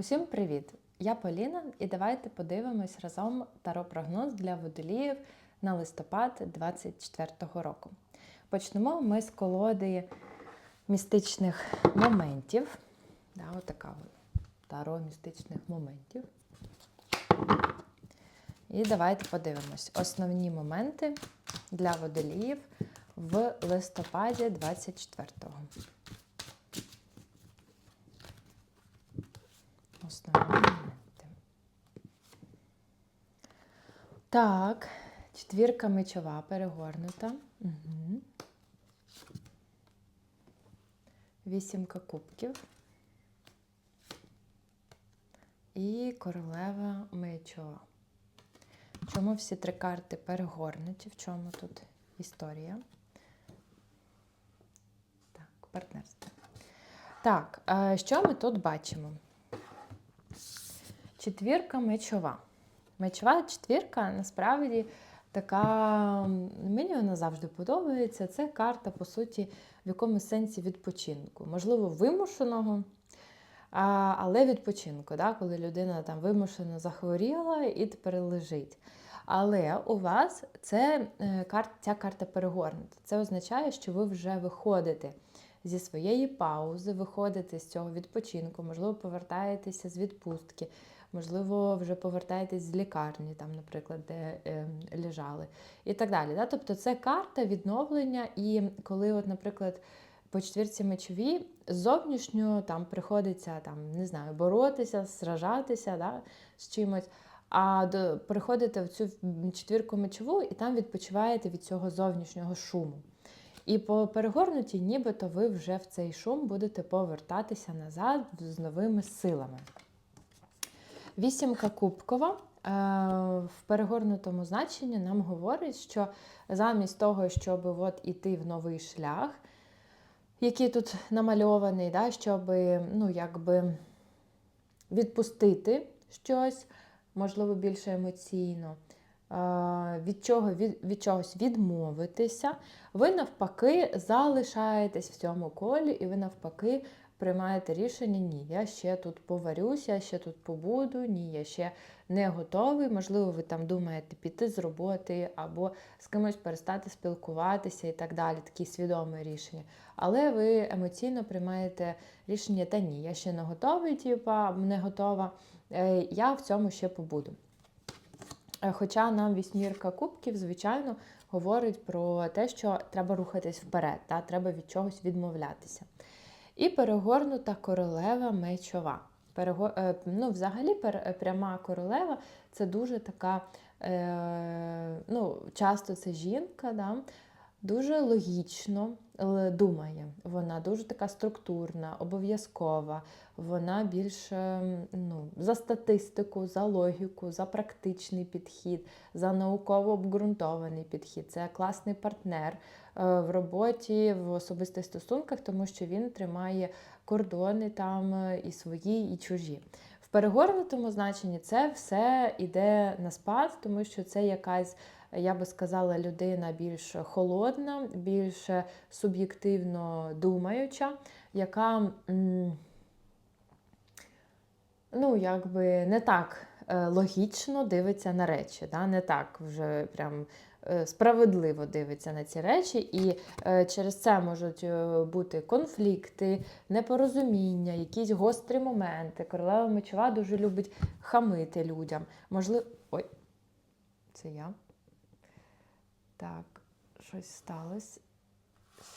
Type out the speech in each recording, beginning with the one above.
Усім привіт! Я Поліна, і давайте подивимось разом таро-прогноз для водоліїв на листопад 2024 року. Почнемо ми з колоди містичних моментів. Да, отака от таро містичних моментів. І давайте подивимось основні моменти для водоліїв в листопаді 24-го. Основні. Так, четвірка мечова перегорнута. Угу. Вісімка кубків. І королева мечова. Чому всі три карти перегорнуті? В чому тут історія? Так, партнерство. Так, е, що ми тут бачимо? Четвірка мечова. Мечова четвірка насправді така, мені вона завжди подобається. Це карта, по суті, в якомусь сенсі відпочинку. Можливо, вимушеного, але відпочинку, да? коли людина там вимушено захворіла і тепер лежить. Але у вас це, е, ця карта перегорнута. Це означає, що ви вже виходите зі своєї паузи, виходите з цього відпочинку, можливо, повертаєтеся з відпустки, можливо, вже повертаєтесь з лікарні, там, наприклад, де е, лежали, і так далі. Да? Тобто це карта відновлення, і коли, от, наприклад, по четвірці мечові зовнішньо там приходиться там, не знаю, боротися, сражатися да, з чимось. А до, приходите в цю четвірку мечову і там відпочиваєте від цього зовнішнього шуму. І по перегорнуті, нібито ви вже в цей шум будете повертатися назад з новими силами. Вісімка кубкова е, в перегорнутому значенні нам говорить, що замість того, щоб от іти в новий шлях, який тут намальований, да, щоб ну, якби відпустити щось, можливо, більше емоційно, е, від, чого, від, від чогось відмовитися, ви навпаки залишаєтесь в цьому колі, і ви навпаки приймаєте рішення, ні, я ще тут поварюся, я ще тут побуду, ні, я ще не готовий. Можливо, ви там думаєте піти з роботи або з кимось перестати спілкуватися і так далі, такі свідомі рішення. Але ви емоційно приймаєте рішення, та ні, я ще не готовий, типа, не готова, е, я в цьому ще побуду. Е, Хоча нам вісьмірка кубків, звичайно, говорить про те, що треба рухатись вперед, та, треба від чогось відмовлятися. І перегорнута королева мечова. Перего... е, Ну, Взагалі, пер... пряма королева це дуже така, е... ну, часто це жінка, да? Дуже логічно думає. Вона дуже така структурна, обов'язкова. Вона більш е, ну, за статистику, за логіку, за практичний підхід, за науково обґрунтований підхід. Це класний партнер е, в роботі, в особистих стосунках, тому що він тримає кордони там е, і свої, і чужі. В перегорнутому значенні це все йде на спад, тому що це якась, я би сказала, людина більш холодна, більш суб'єктивно думаюча, яка. ну, якби не так е, логічно дивиться на речі, да? не так вже прям е, справедливо дивиться на ці речі, і е, через це можуть бути конфлікти, непорозуміння, якісь гострі моменти. Королева мечова дуже любить хамити людям. Можливо. Ой, це я. Так, щось сталося.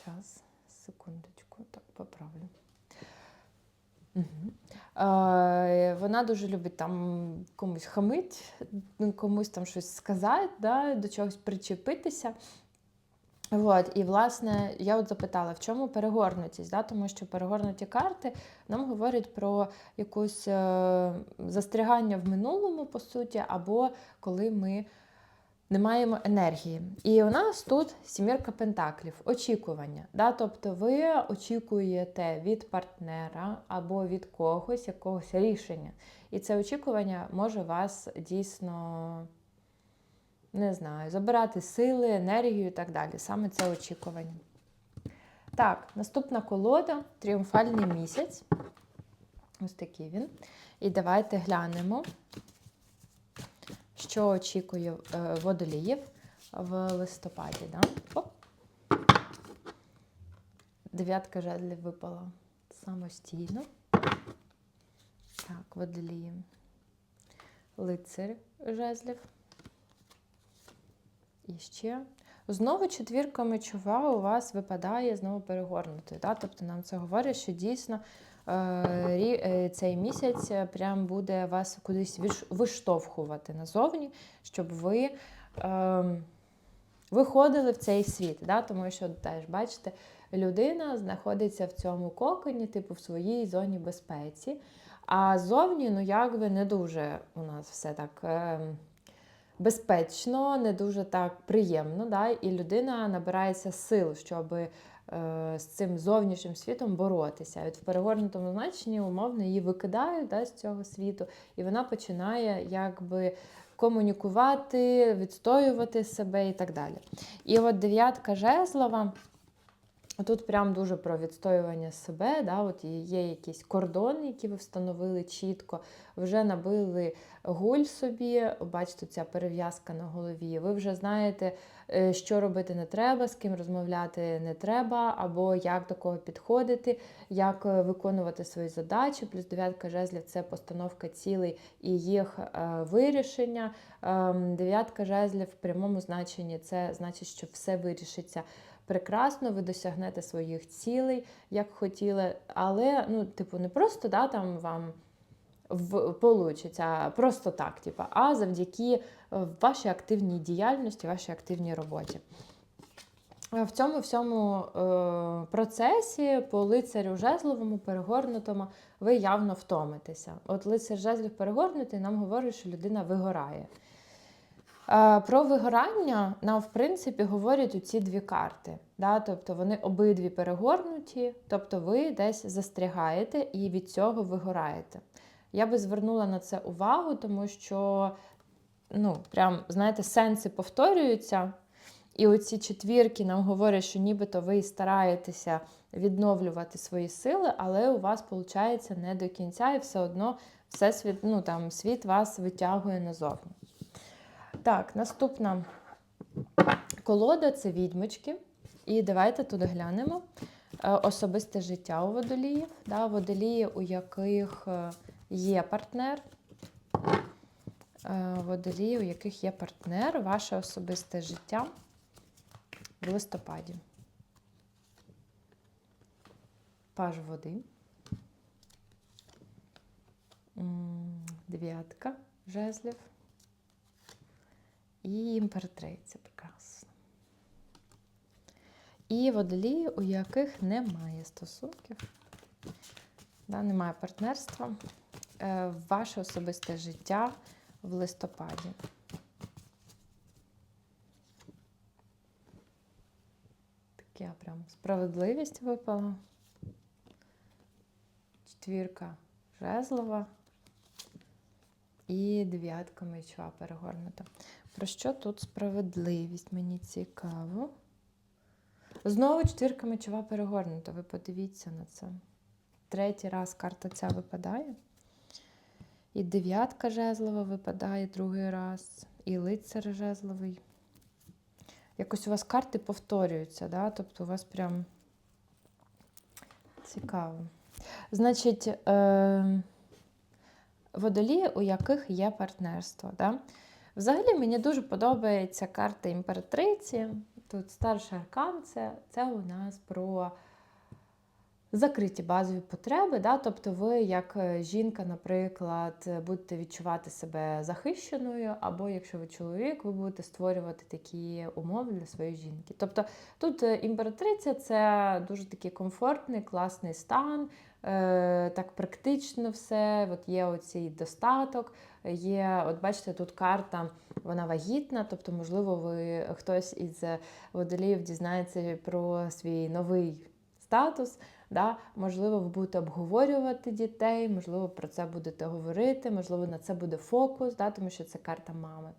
Зараз, секундочку, так поправлю. Угу. Е, вона дуже любить там комусь хамить, комусь там щось сказати, да, до чогось причепитися. От, і, власне, я от запитала, в чому перегорнутість, да? тому що перегорнуті карти нам говорять про якусь е, застрягання в минулому, по суті, або коли ми не маємо енергії. І у нас тут сімірка пентаклів, очікування. Да? Тобто ви очікуєте від партнера або від когось якогось рішення. І це очікування може вас дійсно, не знаю, забирати сили, енергію і так далі. Саме це очікування. Так, наступна колода тріумфальний місяць. Ось такий він. І давайте глянемо, що очікує е, водоліїв в листопаді. Да? Дев'ятка жезлів випала самостійно. Так, водолії. Лицар жезлів. І ще. Знову четвірка мечова у вас випадає знову перегорнутою. Да? Тобто нам це говорить, що дійсно цей місяць е, прям буде вас кудись виштовхувати назовні, щоб ви е, виходили в цей світ. Да? Тому що теж, бачите, людина знаходиться в цьому коконі, типу в своїй зоні безпеці. А зовні, ну якби не дуже у нас все так. Е, безпечно, не дуже так приємно, да? і людина набирається сил, щоб е, з цим зовнішнім світом боротися. От в перегорнутому значенні умовно її викидають да, з цього світу, і вона починає якби комунікувати, відстоювати себе і так далі. І от дев'ятка жезлова. Тут прям дуже про відстоювання себе, да, от є якийсь кордон, який ви встановили чітко, вже набили гуль собі, бачите, ця перев'язка на голові. Ви вже знаєте, е, що робити не треба, з ким розмовляти не треба, або як до кого підходити, як е, виконувати свої задачі. Плюс дев'ятка жезлів це постановка цілей і їх е, вирішення. Ем, Дев'ятка жезлів в прямому значенні це значить, що все вирішиться прекрасно, ви досягнете своїх цілей, як хотіли, але ну, типу, не просто да, там вам в, просто так, типу, а завдяки е, вашій активній діяльності, вашій активній роботі. Е, В цьому всьому е, процесі по лицарю жезловому перегорнутому ви явно втомитеся. От лицар жезлів перегорнутий нам говорить, що людина вигорає. Е, Про вигорання нам, в принципі, говорять у ці дві карти. Да? Тобто вони обидві перегорнуті, тобто ви десь застрягаєте і від цього вигораєте. Я би звернула на це увагу, тому що, ну, прям, знаєте, сенси повторюються. І оці четвірки нам говорять, що нібито ви стараєтеся відновлювати свої сили, але у вас виходить не до кінця, і все одно всесвіт, ну, там, світ вас витягує назовні. Так, наступна колода це відьмочки. І давайте туди глянемо. Е, Особисте життя у водоліїв. Да, водолії, у яких е, є партнер. Е, Водолії, у яких є партнер, ваше особисте життя в листопаді. Паж води. Дев'ятка жезлів. І імператриця прекрасно. І водолії, у яких немає стосунків, да, немає партнерства, е, ваше особисте життя в листопаді. Таке прям справедливість випала. Четвірка жезлова і дев'ятка мечова перегорнута. Про що тут справедливість? Мені цікаво. Знову четвірка мечова перегорнута. Ви подивіться на це. Третій раз карта ця випадає. І дев'ятка жезлова випадає другий раз, і лицар жезловий. Якось у вас карти повторюються, да? тобто у вас прям цікаво. Значить, е- водолії, у яких є партнерство. Да? Взагалі мені дуже подобається карта імператриці. Тут старший аркан це, це у нас про закриті базові потреби. Да? Тобто ви, як е, жінка, наприклад, будете відчувати себе захищеною, або якщо ви чоловік, ви будете створювати такі умови для своєї жінки. Тобто тут е, імператриця це дуже такий комфортний, класний стан. Е, Так практично все, от є оцей достаток, є, от бачите, тут карта, вона вагітна, тобто, можливо, ви хтось із водоліїв дізнається про свій новий статус. Да? Можливо, ви будете обговорювати дітей, можливо, про це будете говорити, можливо, на це буде фокус, да? тому що це карта мами.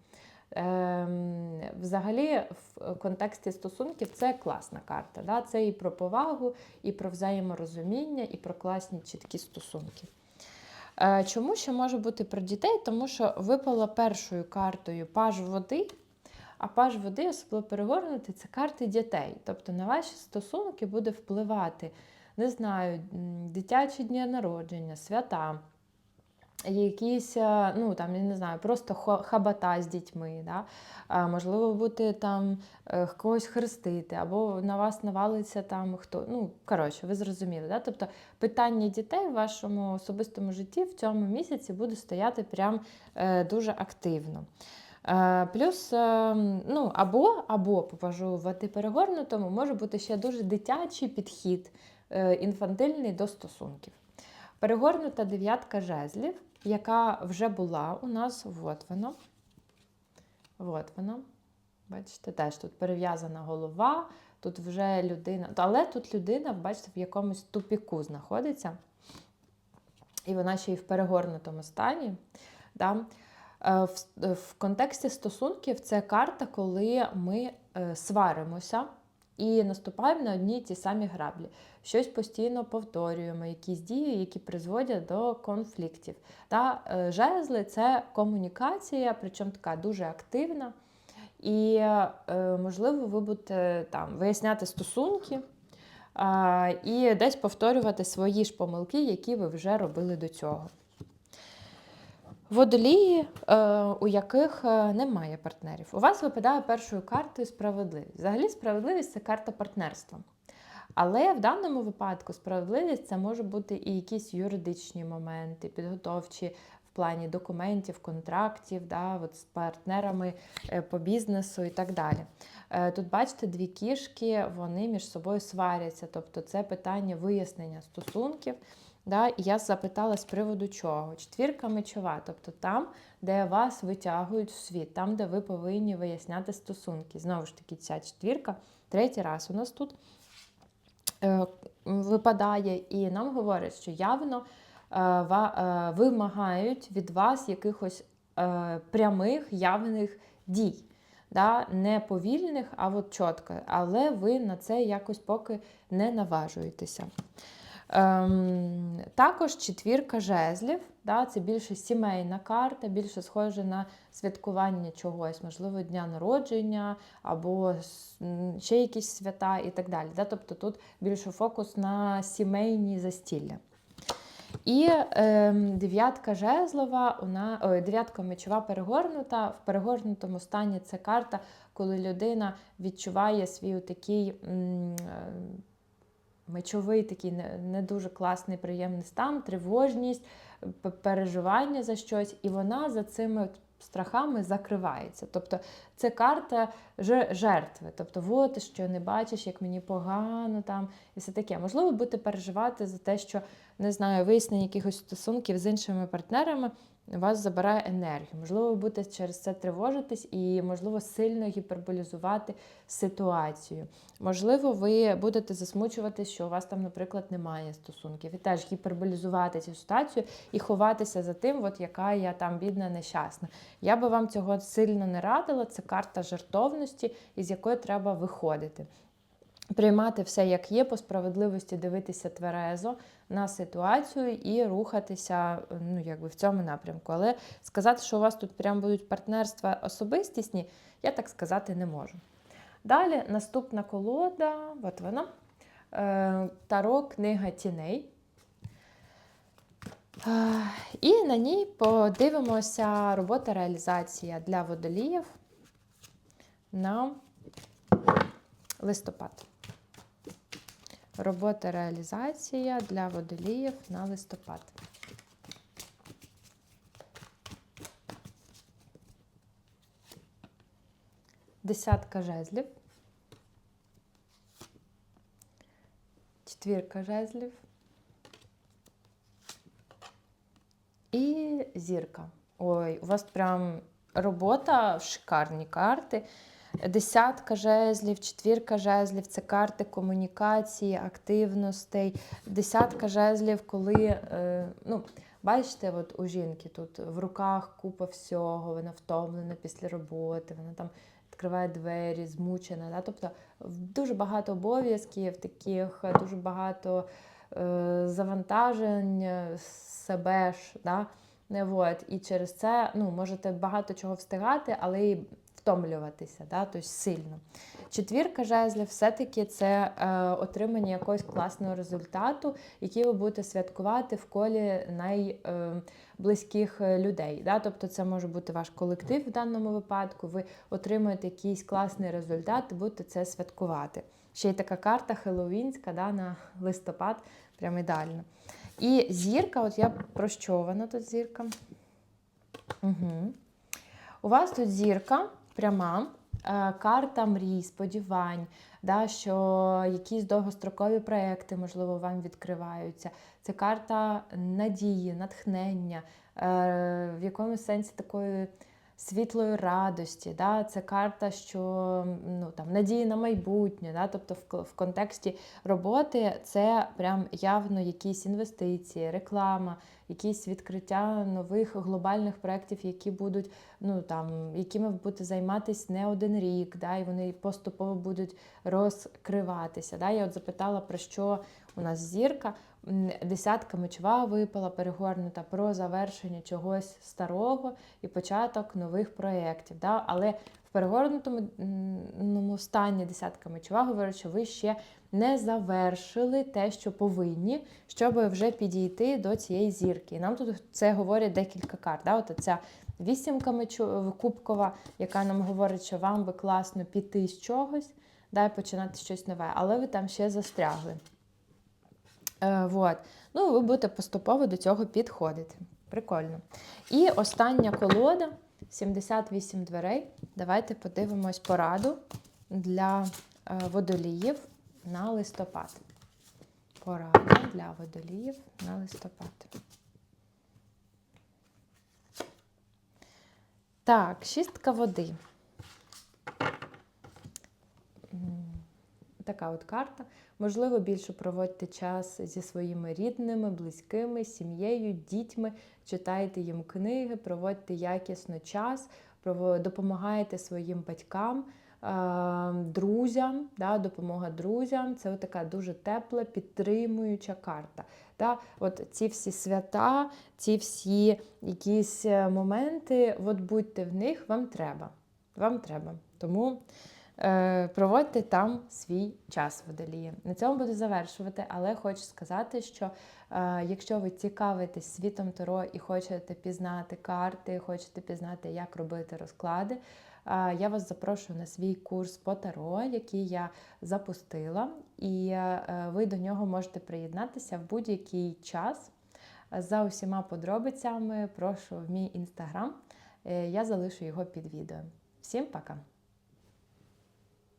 Ем, взагалі, в контексті стосунків це класна карта. Да? Це і про повагу, і про взаєморозуміння, і про класні чіткі стосунки. Е, Чому ще може бути про дітей? Тому що випала першою картою паж води, а паж води, особливо перегорнути, це карти дітей. Тобто на ваші стосунки буде впливати, не знаю, дитячі дні народження, свята, якісь, е, ну там, я не знаю, просто хабата з дітьми. Да? А, можливо, бути там е, когось хрестити, або на вас навалиться там хто. Ну, коротше, ви зрозуміли. Да? Тобто питання дітей в вашому особистому житті в цьому місяці буде стояти прям е, дуже активно. Е, Плюс, е, ну, або, або попажу в перегорнутому, може бути ще дуже дитячий підхід, е, інфантильний до стосунків. Перегорнута дев'ятка жезлів, яка вже була у нас, от вона. От вона. Бачите, теж тут перев'язана голова, тут вже людина. Але тут людина, бачите, в якомусь тупіку знаходиться. І вона ще й в перегорнутому стані. Да? Е, В, в контексті стосунків це карта, коли ми е, сваримося і наступаємо на одні й ті самі граблі. Щось постійно повторюємо, якісь дії, які призводять до конфліктів. Та е, жезли це комунікація, причому така дуже активна. І, е, можливо, ви будете там виясняти стосунки і десь повторювати свої ж помилки, які ви вже робили до цього. Водолії, е, у яких е, немає партнерів. У вас випадає першою картою справедливість. Взагалі, справедливість це карта партнерства. Але в даному випадку справедливість це може бути і якісь юридичні моменти, підготовчі в плані документів, контрактів, да, от з партнерами е, по бізнесу і так далі. Тут, бачите, дві кішки, вони між собою сваряться. Тобто це питання вияснення стосунків. Да? І я запитала з приводу чого? Четвірка мечова, тобто там, де вас витягують в світ, там, де ви повинні виясняти стосунки. Знову ж таки, ця четвірка, третій раз у нас тут е, випадає, і нам говорять, що явно е, е, вимагають від вас якихось е, прямих явних дій. Да? Не повільних, а от чітко. Але ви на це якось поки не наважуєтеся. Ем, також четвірка жезлів, да, це більше сімейна карта, більше схоже на святкування чогось, можливо, дня народження або ще якісь свята і так далі. Да? Тобто тут більше фокус на сімейні застілля. І ем, дев'ятка жезлова, вона, ой, дев'ятка мечова перегорнута. В перегорнутому стані це карта, коли людина відчуває свій такий. М, е, мечовий такий не, дуже класний, приємний стан, тривожність, переживання за щось, і вона за цими страхами закривається. Тобто це карта жертви. Тобто, от що не бачиш, як мені погано там, і все таке. Можливо, будете переживати за те, що не знаю, вияснення якихось стосунків з іншими партнерами. Вас забирає енергію. Можливо, ви будете через це тривожитись і, можливо, сильно гіперболізувати ситуацію. Можливо, ви будете засмучуватись, що у вас там, наприклад, немає стосунків, і теж гіперболізувати цю ситуацію і ховатися за тим, от яка я там бідна, нещасна. Я би вам цього сильно не радила. Це карта жертовності, із якої треба виходити. Приймати все як є, по справедливості дивитися тверезо на ситуацію і рухатися ну, якби в цьому напрямку. Але сказати, що у вас тут прям будуть партнерства особистісні, я так сказати не можу. Далі наступна колода, от вона. Е, Таро книга тіней. Е, І на ній подивимося робота реалізація для водоліїв на листопад. Робота реалізація для водоліїв на листопад. Десятка жезлів. Четвірка жезлів. І зірка. Ой, у вас прям робота, шикарні карти. Десятка жезлів, четвірка жезлів це карти комунікації, активностей. Десятка жезлів, коли, е, ну, бачите, от у жінки тут в руках купа всього, вона втомлена після роботи, вона там відкриває двері, змучена. Да? Тобто дуже багато обов'язків, таких, дуже багато е, завантажень е, себе ж. Да? От. І через це ну, можете багато чого встигати, але і втомлюватися, да? тобто сильно. Четвірка жезлів все-таки це е, отримання якогось класного результату, який ви будете святкувати в колі найблизьких людей. Да? Тобто це може бути ваш колектив в даному випадку. Ви отримуєте якийсь класний результат і будете це святкувати. Ще й така карта Хеллоуінська да, на листопад, прям ідеально. І зірка, от я про що вона тут зірка? Угу. У вас тут зірка пряма, е, карта мрій, сподівань, да, що якісь довгострокові проекти, можливо, вам відкриваються. Це карта надії, натхнення, е, в якомусь сенсі такої світлої радості. Да? Це карта, що ну, там, надії на майбутнє. Да? Тобто в, в контексті роботи це прям явно якісь інвестиції, реклама, якісь відкриття нових глобальних проєктів, які будуть, ну, там, якими ви будете займатися не один рік, да? і вони поступово будуть розкриватися. Да? Я от запитала, про що у нас зірка. Десятка мечова випала, перегорнута про завершення чогось старого і початок нових проєктів. Да? Але в перегорнутому стані десятка мечова говорить, що ви ще не завершили те, що повинні, щоб вже підійти до цієї зірки. І нам тут це говорять декілька карт. Да? От ця вісімка мечу, кубкова, яка нам говорить, що вам би класно піти з чогось, да, і починати щось нове, але ви там ще застрягли. Е, вот. Ну, ви будете поступово до цього підходити. Прикольно. І остання колода 78 дверей. Давайте подивимось пораду для е, водоліїв на листопад. Порада для водоліїв на листопад. Так, шістка води. Така от карта. Можливо, більше проводьте час зі своїми рідними, близькими, сім'єю, дітьми, читайте їм книги, проводьте якісно час, допомагайте своїм батькам, друзям. Да, Допомога друзям це така дуже тепла, підтримуюча карта. Да? От Ці всі свята, ці всі якісь е, моменти, от будьте в них, вам треба. Вам треба. Тому. Е, проводьте там свій час водолії. На цьому буду завершувати, але хочу сказати, що е, якщо ви цікавитесь світом Таро і хочете пізнати карти, хочете пізнати, як робити розклади. Е, я вас запрошую на свій курс по Таро, який я запустила, і ви до нього можете приєднатися в будь-який час. За усіма подробицями прошу в мій інстаграм. Я залишу його під відео. Всім пока!